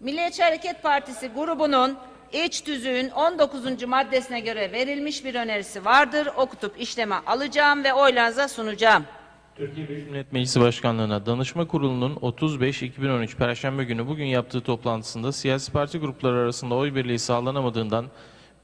Milliyetçi Hareket Partisi grubunun iç tüzüğün 19. maddesine göre verilmiş bir önerisi vardır. Okutup işleme alacağım ve oylarınıza sunacağım. Türkiye Büyük Millet Meclisi Başkanlığı'na Danışma Kurulu'nun 30-5-2013 Perşembe günü bugün yaptığı toplantısında siyasi parti grupları arasında oy birliği sağlanamadığından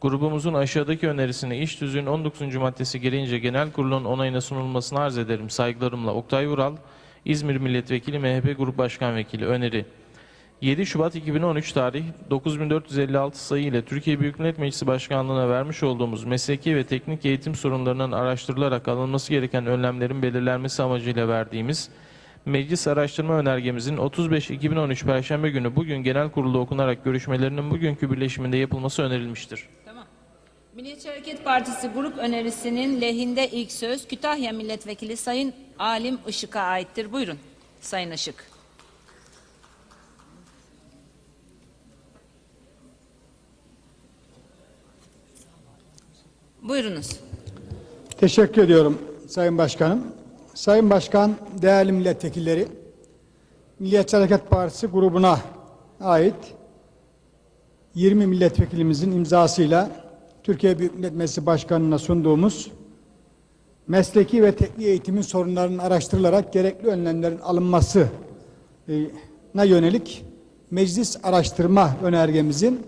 grubumuzun aşağıdaki önerisini iş tüzüğün 19. maddesi gereğince genel kurulun onayına sunulmasını arz ederim. Saygılarımla Oktay Vural, İzmir Milletvekili MHP Grup Başkan Vekili öneri. 7 Şubat 2013 tarih 9456 sayı ile Türkiye Büyük Millet Meclisi Başkanlığı'na vermiş olduğumuz mesleki ve teknik eğitim sorunlarının araştırılarak alınması gereken önlemlerin belirlenmesi amacıyla verdiğimiz Meclis Araştırma Önergemizin 35-2013 Perşembe günü bugün genel kurulda okunarak görüşmelerinin bugünkü birleşiminde yapılması önerilmiştir. Tamam. Milliyetçi Hareket Partisi grup önerisinin lehinde ilk söz Kütahya Milletvekili Sayın Alim Işık'a aittir. Buyurun Sayın Işık. Buyurunuz. Teşekkür ediyorum Sayın Başkanım. Sayın Başkan, değerli milletvekilleri, Milliyetçi Hareket Partisi grubuna ait 20 milletvekilimizin imzasıyla Türkiye Büyük Millet Meclisi Başkanı'na sunduğumuz mesleki ve teknik eğitimin sorunlarının araştırılarak gerekli önlemlerin alınması e, na yönelik meclis araştırma önergemizin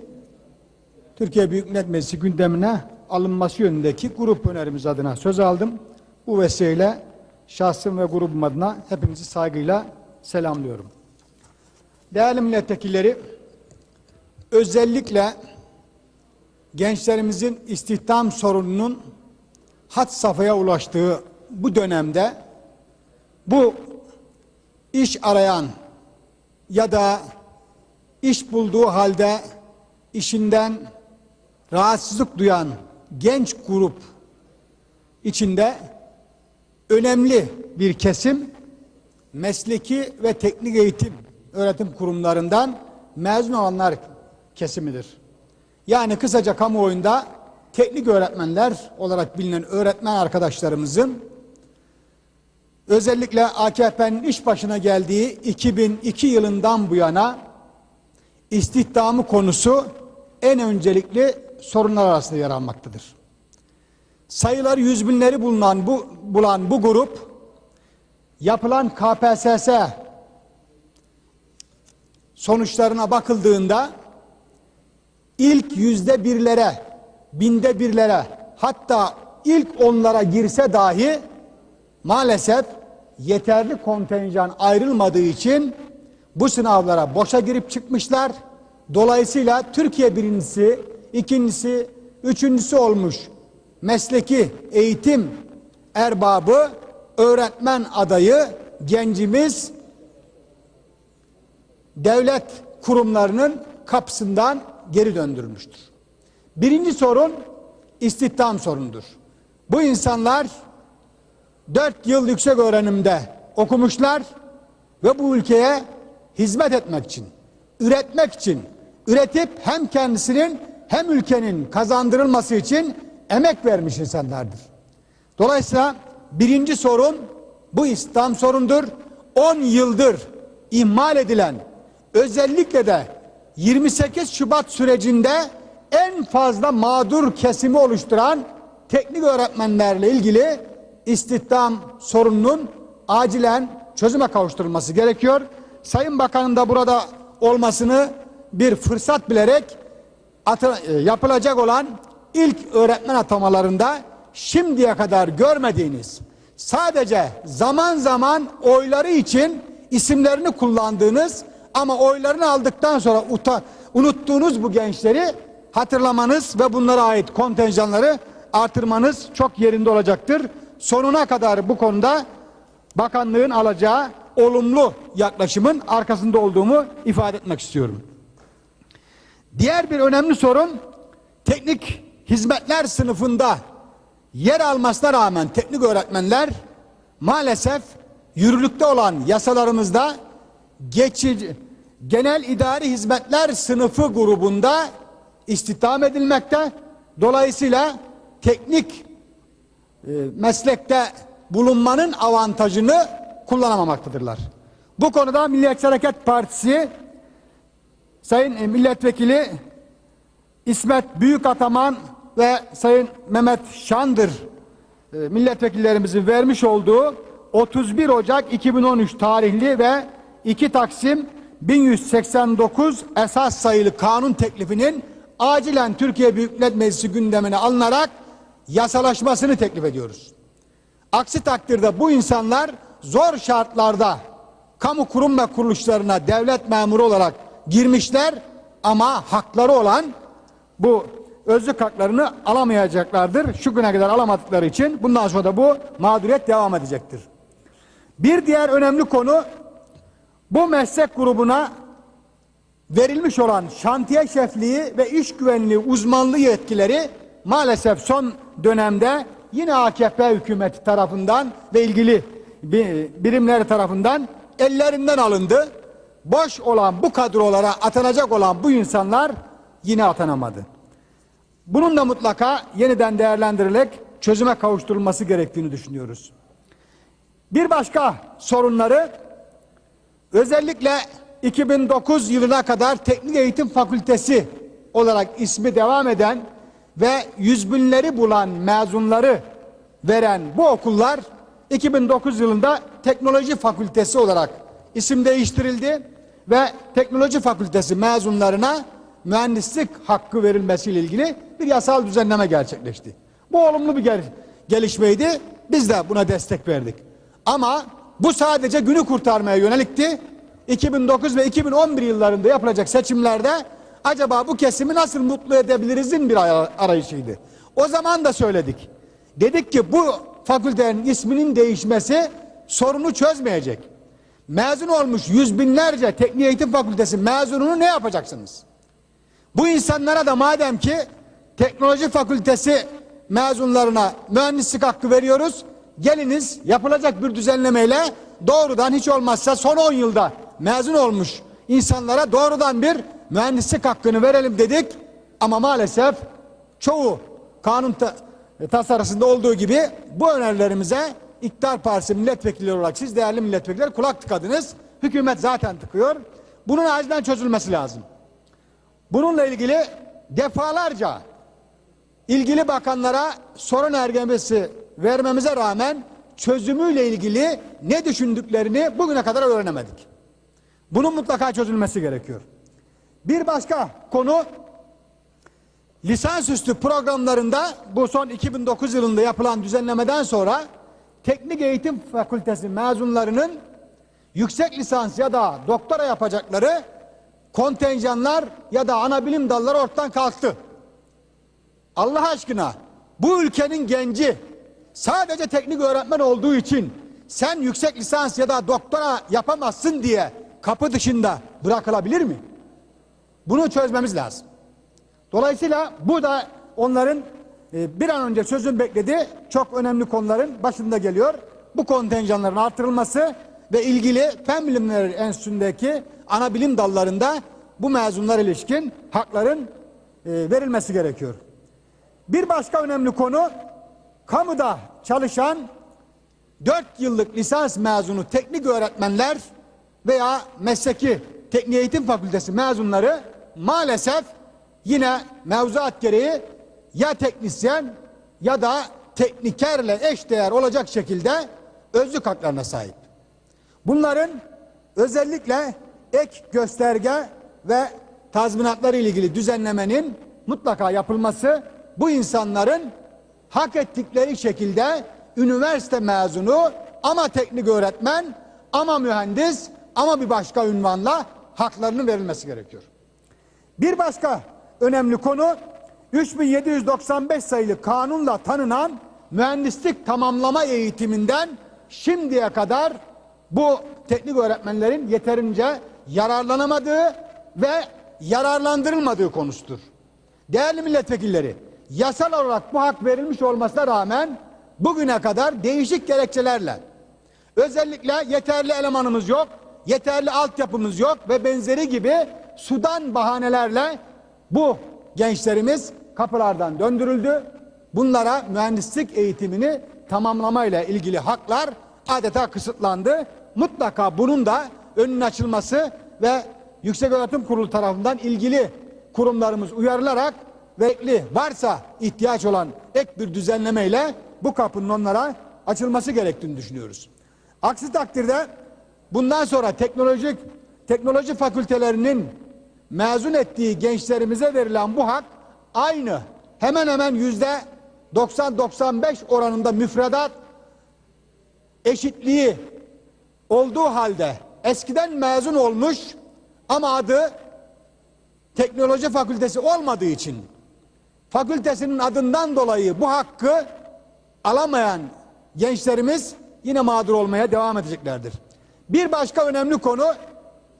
Türkiye Büyük Millet Meclisi gündemine alınması yönündeki grup önerimiz adına söz aldım. Bu vesileyle şahsım ve grubum adına hepinizi saygıyla selamlıyorum. Değerli milletvekilleri, özellikle gençlerimizin istihdam sorununun hat safhaya ulaştığı bu dönemde bu iş arayan ya da iş bulduğu halde işinden rahatsızlık duyan genç grup içinde önemli bir kesim mesleki ve teknik eğitim öğretim kurumlarından mezun olanlar kesimidir. Yani kısaca kamuoyunda teknik öğretmenler olarak bilinen öğretmen arkadaşlarımızın özellikle AKP'nin iş başına geldiği 2002 yılından bu yana istihdamı konusu en öncelikli sorunlar arasında yer almaktadır. Sayıları yüz binleri bulunan bu, bulan bu grup yapılan KPSS sonuçlarına bakıldığında ilk yüzde birlere, binde birlere hatta ilk onlara girse dahi maalesef yeterli kontenjan ayrılmadığı için bu sınavlara boşa girip çıkmışlar. Dolayısıyla Türkiye birincisi, ikincisi, üçüncüsü olmuş mesleki eğitim erbabı, öğretmen adayı gencimiz devlet kurumlarının kapısından geri döndürülmüştür. Birinci sorun istihdam sorunudur. Bu insanlar dört yıl yüksek öğrenimde okumuşlar ve bu ülkeye hizmet etmek için, üretmek için, üretip hem kendisinin hem ülkenin kazandırılması için emek vermiş insanlardır. Dolayısıyla birinci sorun bu İslam sorundur. 10 yıldır ihmal edilen özellikle de 28 Şubat sürecinde en fazla mağdur kesimi oluşturan teknik öğretmenlerle ilgili istihdam sorununun acilen çözüme kavuşturulması gerekiyor. Sayın Bakan'ın da burada olmasını bir fırsat bilerek atı- e, yapılacak olan ilk öğretmen atamalarında şimdiye kadar görmediğiniz sadece zaman zaman oyları için isimlerini kullandığınız ama oylarını aldıktan sonra uta, unuttuğunuz bu gençleri hatırlamanız ve bunlara ait kontenjanları artırmanız çok yerinde olacaktır. Sonuna kadar bu konuda bakanlığın alacağı olumlu yaklaşımın arkasında olduğumu ifade etmek istiyorum. Diğer bir önemli sorun teknik hizmetler sınıfında yer almasına rağmen teknik öğretmenler maalesef yürürlükte olan yasalarımızda geçici genel idari hizmetler sınıfı grubunda istihdam edilmekte. Dolayısıyla teknik e, meslekte bulunmanın avantajını kullanamamaktadırlar. Bu konuda Milliyetçi Hareket Partisi Sayın Milletvekili İsmet Büyükataman ve Sayın Mehmet Şandır e, milletvekillerimizin vermiş olduğu 31 Ocak 2013 tarihli ve 2 Taksim 1189 esas sayılı kanun teklifinin acilen Türkiye Büyük Millet Meclisi gündemine alınarak yasalaşmasını teklif ediyoruz. Aksi takdirde bu insanlar zor şartlarda kamu kurum ve kuruluşlarına devlet memuru olarak girmişler ama hakları olan bu özlük haklarını alamayacaklardır. Şu güne kadar alamadıkları için bundan sonra da bu mağduriyet devam edecektir. Bir diğer önemli konu bu meslek grubuna verilmiş olan şantiye şefliği ve iş güvenliği uzmanlığı yetkileri maalesef son dönemde yine AKP hükümeti tarafından ve ilgili bi- birimleri tarafından ellerinden alındı. Boş olan bu kadrolara atanacak olan bu insanlar yine atanamadı. Bunun da mutlaka yeniden değerlendirilerek çözüme kavuşturulması gerektiğini düşünüyoruz. Bir başka sorunları özellikle 2009 yılına kadar Teknik Eğitim Fakültesi olarak ismi devam eden ve yüz binleri bulan mezunları veren bu okullar 2009 yılında Teknoloji Fakültesi olarak isim değiştirildi ve Teknoloji Fakültesi mezunlarına mühendislik hakkı verilmesiyle ilgili bir yasal düzenleme gerçekleşti. Bu olumlu bir gel- gelişmeydi. Biz de buna destek verdik. Ama bu sadece günü kurtarmaya yönelikti. 2009 ve 2011 yıllarında yapılacak seçimlerde acaba bu kesimi nasıl mutlu edebilirizin bir ara- arayışıydı. O zaman da söyledik. Dedik ki bu fakültenin isminin değişmesi sorunu çözmeyecek. Mezun olmuş yüz binlerce teknik eğitim fakültesi mezununu ne yapacaksınız? Bu insanlara da madem ki teknoloji fakültesi mezunlarına mühendislik hakkı veriyoruz. Geliniz yapılacak bir düzenlemeyle doğrudan hiç olmazsa son 10 yılda mezun olmuş insanlara doğrudan bir mühendislik hakkını verelim dedik. Ama maalesef çoğu kanun ta- tasarısında olduğu gibi bu önerilerimize İktidar Partisi milletvekilleri olarak siz değerli milletvekiller kulak tıkadınız. Hükümet zaten tıkıyor. Bunun acilen çözülmesi lazım. Bununla ilgili defalarca ilgili bakanlara sorun ergemesi vermemize rağmen çözümüyle ilgili ne düşündüklerini bugüne kadar öğrenemedik. Bunun mutlaka çözülmesi gerekiyor. Bir başka konu lisansüstü programlarında bu son 2009 yılında yapılan düzenlemeden sonra teknik eğitim fakültesi mezunlarının yüksek lisans ya da doktora yapacakları kontenjanlar ya da ana bilim dalları ortadan kalktı. Allah aşkına bu ülkenin genci sadece teknik öğretmen olduğu için sen yüksek lisans ya da doktora yapamazsın diye kapı dışında bırakılabilir mi? Bunu çözmemiz lazım. Dolayısıyla bu da onların bir an önce çözüm beklediği çok önemli konuların başında geliyor. Bu kontenjanların artırılması ve ilgili Fen Bilimleri Enstitüsü'ndeki ana bilim dallarında bu mezunlar ilişkin hakların e, verilmesi gerekiyor. Bir başka önemli konu kamuda çalışan 4 yıllık lisans mezunu teknik öğretmenler veya mesleki teknik eğitim fakültesi mezunları maalesef yine mevzuat gereği ya teknisyen ya da teknikerle eşdeğer olacak şekilde özlük haklarına sahip. Bunların özellikle ek gösterge ve tazminatları ilgili düzenlemenin mutlaka yapılması bu insanların hak ettikleri şekilde üniversite mezunu ama teknik öğretmen ama mühendis ama bir başka ünvanla haklarının verilmesi gerekiyor. Bir başka önemli konu 3795 sayılı kanunla tanınan mühendislik tamamlama eğitiminden şimdiye kadar bu teknik öğretmenlerin yeterince yararlanamadığı ve yararlandırılmadığı konusudur. Değerli milletvekilleri, yasal olarak bu hak verilmiş olmasına rağmen bugüne kadar değişik gerekçelerle özellikle yeterli elemanımız yok, yeterli altyapımız yok ve benzeri gibi sudan bahanelerle bu gençlerimiz kapılardan döndürüldü. Bunlara mühendislik eğitimini tamamlamayla ilgili haklar adeta kısıtlandı. Mutlaka bunun da önün açılması ve Yükseköğretim Kurulu tarafından ilgili kurumlarımız uyarılarak gerekli varsa ihtiyaç olan ek bir düzenlemeyle bu kapının onlara açılması gerektiğini düşünüyoruz. Aksi takdirde bundan sonra teknolojik teknoloji fakültelerinin mezun ettiği gençlerimize verilen bu hak aynı hemen hemen yüzde 90-95 oranında müfredat eşitliği olduğu halde eskiden mezun olmuş ama adı teknoloji fakültesi olmadığı için fakültesinin adından dolayı bu hakkı alamayan gençlerimiz yine mağdur olmaya devam edeceklerdir. Bir başka önemli konu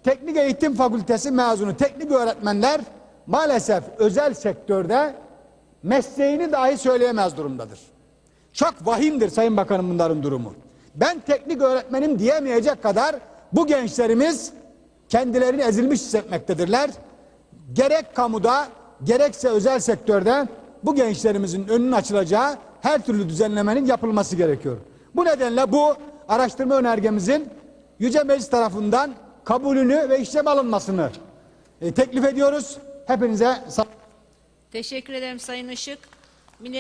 teknik eğitim fakültesi mezunu teknik öğretmenler maalesef özel sektörde mesleğini dahi söyleyemez durumdadır. Çok vahimdir Sayın Bakanım bunların durumu. Ben teknik öğretmenim diyemeyecek kadar bu gençlerimiz kendilerini ezilmiş hissetmektedirler. Gerek kamuda gerekse özel sektörde bu gençlerimizin önünün açılacağı her türlü düzenlemenin yapılması gerekiyor. Bu nedenle bu araştırma önergemizin Yüce Meclis tarafından kabulünü ve işlem alınmasını e, teklif ediyoruz. Hepinize Teşekkür ederim Sayın Işık. Milli